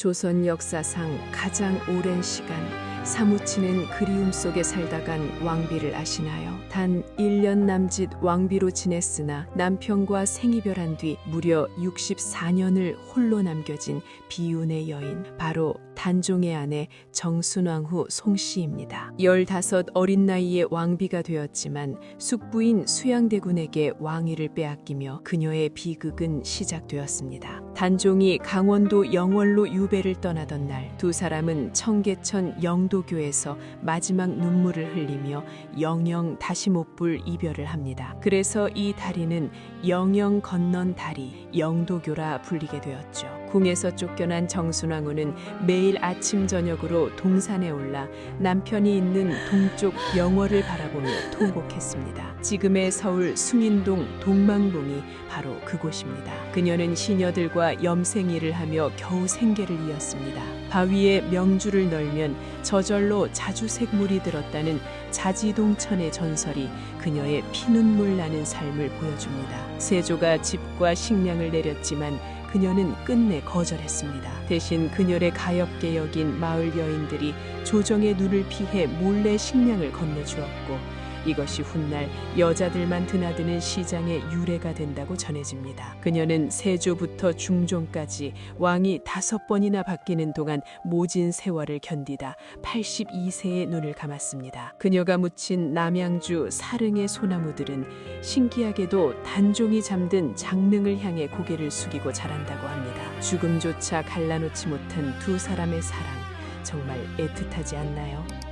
조선 역사상 가장 오랜 시간 사무치는 그리움 속에 살다간 왕비를 아시나요? 단 1년 남짓 왕비로 지냈으나 남편과 생이별한 뒤 무려 64년을 홀로 남겨진 비운의 여인 바로 단종의 아내 정순왕후 송씨입니다. 15 어린 나이에 왕비가 되었지만 숙부인 수양대군에게 왕위를 빼앗기며 그녀의 비극은 시작되었습니다. 단종이 강원도 영월로 유배를 떠나던 날 두 사람은 청계천 영도교에서 마지막 눈물을 흘리며 영영 다시 못 볼 이별을 합니다. 그래서 이 다리는 영영 건넌 다리 영도교라 불리게 되었죠. 궁에서 쫓겨난 정순왕후는 매일 아침 저녁으로 동산에 올라 남편이 있는 동쪽 영월을 바라보며 통곡했습니다. 지금의 서울 숭인동 동망봉이 바로 그곳입니다. 그녀는 시녀들과 염생 일을 하며 겨우 생계를 이었습니다. 바위에 명주를 널면 저절로 자주색물이 들었다는 자지동천의 전설이 그녀의 피눈물 나는 삶을 보여줍니다. 세조가 집과 식량을 내렸지만 그녀는 끝내 거절했습니다. 대신 그녀를 가엽게 여긴 마을 여인들이 조정의 눈을 피해 몰래 식량을 건네주었고 이것이 훗날 여자들만 드나드는 시장의 유래가 된다고 전해집니다. 그녀는 세조부터 중종까지 왕이 다섯 번이나 바뀌는 동안 모진 세월을 견디다 82세의 눈을 감았습니다. 그녀가 묻힌 남양주 사릉의 소나무들은 신기하게도 단종이 잠든 장릉을 향해 고개를 숙이고 자란다고 합니다. 죽음조차 갈라놓지 못한 두 사람의 사랑 정말 애틋하지 않나요?